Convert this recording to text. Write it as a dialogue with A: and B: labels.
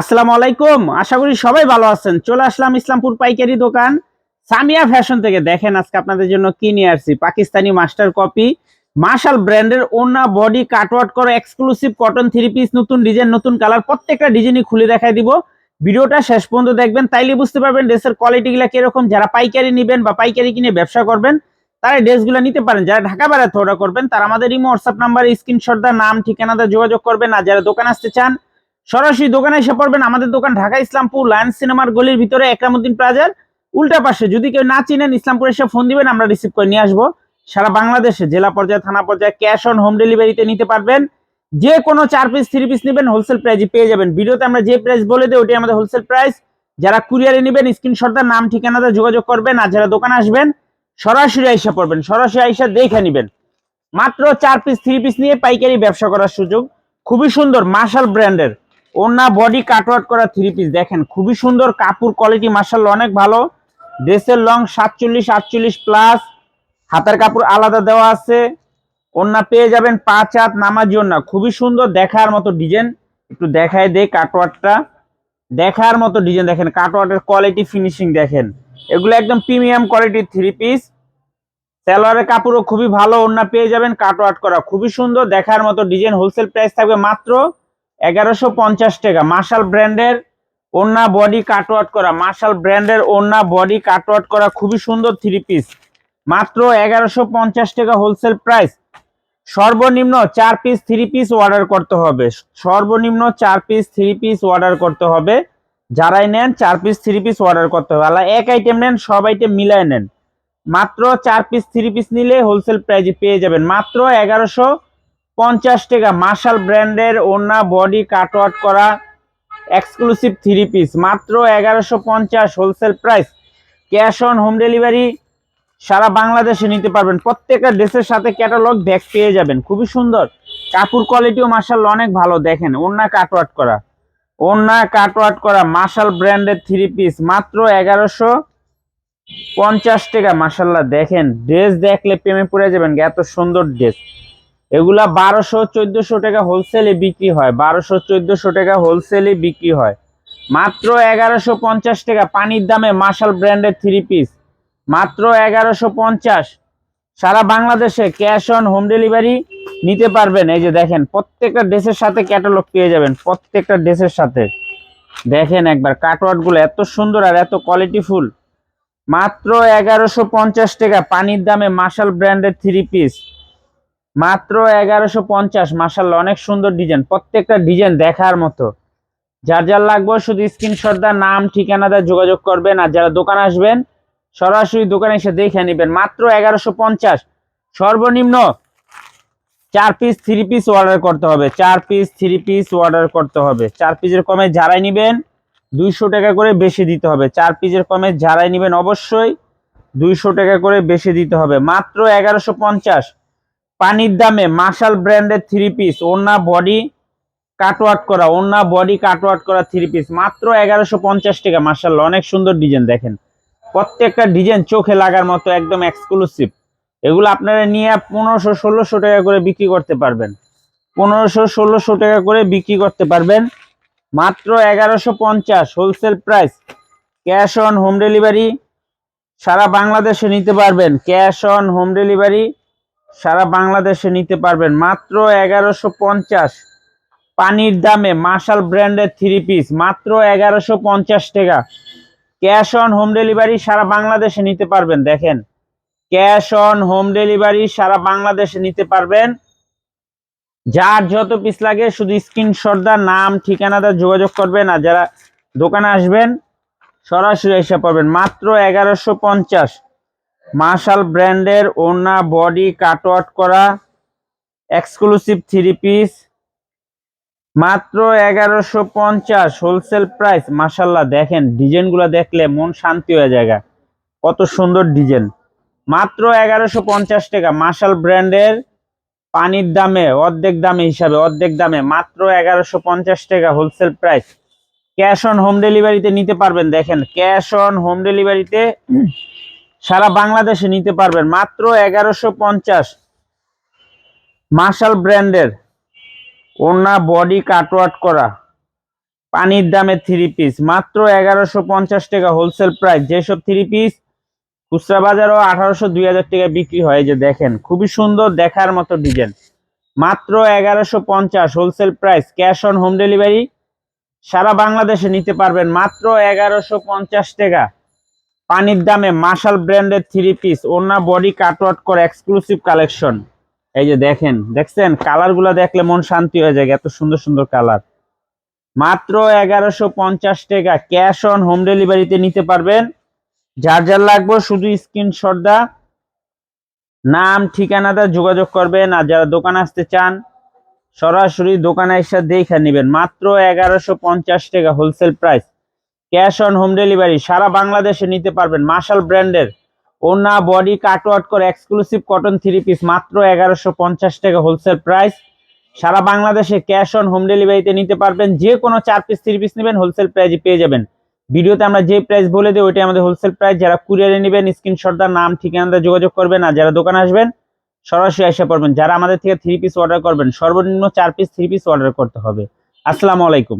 A: আসসালামু আলাইকুম। আশা করি সবাই ভালো আছেন। চলে আসলাম ইসলামপুর পাইকারি দোকান। সামিয়া ফ্যাশন থেকে দেখেন আজকে আপনাদের জন্য কি নিয়ে আসছি। Pakistani master copy. মার্শাল ব্র্যান্ডের ওনা বডি কাটওয়ার্ট করা এক্সক্লুসিভ কটন থ্রি পিস নতুন ডিজাইন নতুন কালার প্রত্যেকটা ডিজাইনই খুলে দেখাই দিব। ভিডিওটা শেষ পর্যন্ত দেখবেন, তাইলে বুঝতে পারবেন ড্রেসের কোয়ালিটিগুলো কীরকম। যারা পাইকারি নেবেন বা পাইকারি কিনে ব্যবসা করবেন, তারা ড্রেসগুলো নিতে পারেন। যারা ঢাকা বেড়াতে অর্ডার করবেন, তারা আমাদের ইমো, হোয়াটসঅ্যাপ নাম্বারে স্ক্রিনশট দা নাম ঠিকানাটা যোগাযোগ করবেন। আর যারা দোকান আসতে চান সরাসরি দোকানে এসে পড়বেন আমাদের দোকান ঢাকা ইসলামপুর লায়ন্স সিনেমার গলির ভিতরে একরামুদ্দিন প্লাজার উল্টা পাশে। যদি কেউ না চিনেন ইসলামপুর এসে ফোন দিবেন, আমরা রিসিভ করে নিয়ে আসব। সারা বাংলাদেশে জেলা পর্যায়ে, থানা পর্যায়ে ক্যাশ অন হোম ডেলিভারিতে নিতে পারবেন। যে কোনো চার পিস থ্রি পিস নেবেন হোলসেল প্রাইজে পেয়ে যাবেন। ভিডিওতে আমরা যে প্রাইস বলে দিই, ওটাই আমাদের হোলসেল প্রাইস যারা কুরিয়ারে নেবেন স্ক্রিনশটদার নাম, ঠিকানাতে যোগাযোগ করবেন আর যারা দোকানে আসবেন, সরাসরি আইসা পড়বেন। সরাসরি আইসা দেখে নেবেন। মাত্র চার পিস থ্রি পিস নিয়ে পাইকারি ব্যবসা করার সুযোগ। খুবই সুন্দর, মার্শাল ব্র্যান্ডের। ওনা বডি কাটওয়ার্ট করা থ্রি পিস দেখেন, খুবই সুন্দর, কাপড় কোয়ালিটি মার্শাল অনেক ভালো। ড্রেসের লং সাতচল্লিশ, আটচল্লিশ প্লাস হাতের কাপড় আলাদা দেওয়া আছে। ওন্না পেয়ে যাবেন পাঁচ হাত, নামাজি ওন্না খুবই সুন্দর, দেখার মতো ডিজাইন একটু দেখায় দে কাটওয়ার্টটা দেখার মতো ডিজাইন দেখেন কাটওয়ার্টের কোয়ালিটি ফিনিশিং দেখেন। এগুলো একদম প্রিমিয়াম কোয়ালিটির থ্রি পিস সালোয়ারের কাপড়ও খুবই ভালো ওন্না পেয়ে যাবেন কাটওয়ার্ট করা। খুবই সুন্দর, দেখার মতো ডিজাইন হোলসেল প্রাইস থাকবে মাত্র এগারোশো পঞ্চাশ টাকা। মার্শাল ব্র্যান্ডের ওন্না বডি কাটওয়ার্ট করা। মার্শাল ব্র্যান্ডের ওন্না বডি কাটওয়ার্ট করা। খুবই সুন্দর থ্রি পিস মাত্র এগারোশো পঞ্চাশ টাকা হোলসেল প্রাইস সর্বনিম্ন চার পিস থ্রি পিস অর্ডার করতে হবে। সর্বনিম্ন চার পিস থ্রি পিস অর্ডার করতে হবে। যারাই নেন, চার পিস থ্রি পিস অর্ডার করতে হবে। আলা এক আইটেম নেন, সব আইটেম মিলায় নেন। মাত্র চার পিস থ্রি পিস নিলে হোলসেল প্রাইজে পেয়ে যাবেন। মাত্র এগারোশো পঞ্চাশ টাকা। মার্শাল ব্র্যান্ডের ওনা বডি কাটওয়ার্ট করা এক্সক্লুসিভ থ্রি পিস মাত্র এগারোশো পঞ্চাশ wholesale price cash on home delivery সারা বাংলাদেশে নিতে পারবেন। প্রত্যেকটা ড্রেসের সাথে ক্যাটালগ ব্যাগ পেয়ে যাবেন। খুবই সুন্দর। কাপড় কোয়ালিটিও মার্শাল অনেক ভালো। দেখেন ওনা কাটওয়ার্ট করা। ওনা কাটওয়ার্ট করা মার্শাল ব্র্যান্ডের থ্রি পিস মাত্র এগারোশো পঞ্চাশ টাকা। মার্শাল্লাহ দেখেন ড্রেস দেখলে প্রেমে পড়ে যাবেন। এত সুন্দর ড্রেস এগুলা বারোশো, চোদ্দশো টাকা হোলসেলে বিক্রি হয়। বারোশো, চোদ্দশো টাকা হোলসেলে বিক্রি হয়। মাত্র এগারোশো পঞ্চাশ টাকা পানির দামে মার্শাল ব্র্যান্ডের থ্রি পিস মাত্র এগারোশো পঞ্চাশ। সারা বাংলাদেশে ক্যাশ অন হোম ডেলিভারি নিতে পারবেন। এই যে দেখেন, প্রত্যেকটা ড্রেসের সাথে ক্যাটালগ পেয়ে যাবেন, প্রত্যেকটা ড্রেসের সাথে। দেখেন একবার কাটওয়ার্ডগুলো এত সুন্দর আর এত কোয়ালিটিফুল মাত্র এগারোশো পঞ্চাশ টাকা পানির দামে মার্শাল ব্র্যান্ডের থ্রি পিস মাত্র এগারোশো পঞ্চাশ মার্শাল অনেক সুন্দর ডিজাইন। প্রত্যেকটা ডিজাইন দেখার মতো। যার যার লাগবে শুধু স্ক্রিনশট দা নাম, ঠিকানা দা যোগাযোগ করবেন। আর যারা দোকান আসবেন, সরাসরি দোকানে এসে দেখে নেবেন। মাত্র এগারোশো পঞ্চাশ। সর্বনিম্ন চার পিস থ্রি পিস অর্ডার করতে হবে। চার পিস থ্রি পিস অর্ডার করতে হবে। চার পিসের কমে যারাই নেবেন, দুইশো টাকা করে বেশি দিতে হবে। চার পিসের কমে যারাই নেবেন, অবশ্যই দুইশো টাকা করে বেশি দিতে হবে। মাত্র এগারোশো পঞ্চাশ। পানির দামে মার্শাল ব্র্যান্ডের থ্রি পিস ওনা বডি কাটওয়ার্ট করা ওনা বডি কাটওয়ার্ট করা থ্রি পিস মাত্র এগারোশো পঞ্চাশ টাকা মার্শাল অনেক সুন্দর ডিজাইন দেখেন। প্রত্যেকটা ডিজাইন চোখে লাগার মতো, একদম এক্সক্লুসিভ এগুলো আপনারা নিয়ে পনেরোশো, ষোলোশো টাকা করে বিক্রি করতে পারবেন। পনেরোশো, ষোলোশো টাকা করে বিক্রি করতে পারবেন। মাত্র এগারোশো পঞ্চাশ wholesale price cash on home delivery সারা বাংলাদেশে নিতে পারবেন। ক্যাশ অন হোম ডেলিভারি সারা বাংলাদেশে নিতে পারবেন। মাত্র এগারোশো পঞ্চাশ। পানির দামে মার্শাল ব্র্যান্ডের থ্রি পিস মাত্র এগারোশো পঞ্চাশ টাকা। ক্যাশ অন হোম ডেলিভারি সারা বাংলাদেশে নিতে পারবেন, দেখেন। ক্যাশ অন হোম ডেলিভারি সারা বাংলাদেশে নিতে পারবেন। যার যত পিস লাগে, শুধু স্ক্রিনশট দা নাম, ঠিকানা দা যোগাযোগ করবেন আর যারা দোকানে আসবেন, সরাসরি এসে পাবেন। মাত্র এগারোশো পঞ্চাশ। মার্শাল ব্র্যান্ডের ওনা বডি কাটওয়ার্ট করা এক্সক্লুসিভ থ্রি পিস মাত্র এগারোশো পঞ্চাশ হোলসেল প্রাইস মার্শাল্লাহ, দেখেন, ডিজাইনগুলো দেখলে মন শান্তি হয়ে যায় কত সুন্দর ডিজাইন। মাত্র এগারোশো পঞ্চাশ টাকা। মার্শাল ব্র্যান্ডের পানির দামে, অর্ধেক দামে হিসাবে, অর্ধেক দামে, মাত্র এগারোশো পঞ্চাশ টাকা wholesale price cash on home ডেলিভারিতে নিতে পারবেন, দেখেন। ক্যাশ অন হোম ডেলিভারিতে সারা বাংলাদেশে নিতে পারবেন। মাত্র এগারোশো পঞ্চাশ মার্শাল ব্র্যান্ডের ওনা বডি কাটওয়ার্ট করা। পানির দামে থ্রি পিস মাত্র এগারোশো পঞ্চাশ টাকা হোলসেল প্রাইস যেসব থ্রি পিস খুচরা বাজারও আঠারোশো, দুই হাজার টাকা বিক্রি হয়। যে দেখেন, খুবই সুন্দর দেখার মতো ডিজাইন মাত্র এগারোশো পঞ্চাশ wholesale price cash on home delivery সারা বাংলাদেশে নিতে পারবেন। মাত্র এগারোশো পঞ্চাশ টাকা। পানির দামে মার্শাল ব্র্যান্ডের থ্রি পিস ওনা বডি কাটওয়ার্ট করে এক্সক্লুসিভ কালেকশন এই যে দেখেন, দেখছেন? কালারগুলো দেখলে মন শান্তি হয়ে যায়, এত সুন্দর সুন্দর কালার মাত্র এগারোশো পঞ্চাশ টাকা ক্যাশ অন হোম ডেলিভারিতে নিতে পারবেন। যার যার লাগবে, শুধু স্ক্রিনশট দা, নাম ঠিকানাটা যোগাযোগ করবেন। আর যারা দোকান আসতে চান, সরাসরি দোকানে এসে দেখে নেবেন। মাত্র এগারোশো পঞ্চাশ টাকা wholesale price cash on home delivery, সারা বাংলাদেশে নিতে পারবেন মার্শাল ব্র্যান্ডের। ওনা বডি কাটওয়ার্ট করে এক্সক্লুসিভ কটন থ্রি পিস মাত্র এগারোশো পঞ্চাশ টাকা হোলসেল প্রাইস সারা বাংলাদেশে ক্যাশ অন হোম ডেলিভারিতে নিতে পারবেন, যে কোনো চার পিস থ্রি পিস নেবেন হোলসেল প্রাইজে পেয়ে যাবেন। ভিডিওতে আমরা যে প্রাইস বলে দিই ওইটাই আমাদের হোলসেল প্রাইস যারা কুরিয়ারে নেবেন স্ক্রিনশটদার নাম, ঠিকানাটা যোগাযোগ করবেন আর যারা দোকানে আসবেন, সরাসরি এসে পড়বেন। যারা আমাদের থেকে থ্রি পিস অর্ডার করবেন, সর্বনিম্ন চার পিস থ্রি পিস অর্ডার করতে হবে। আসসালামু আলাইকুম।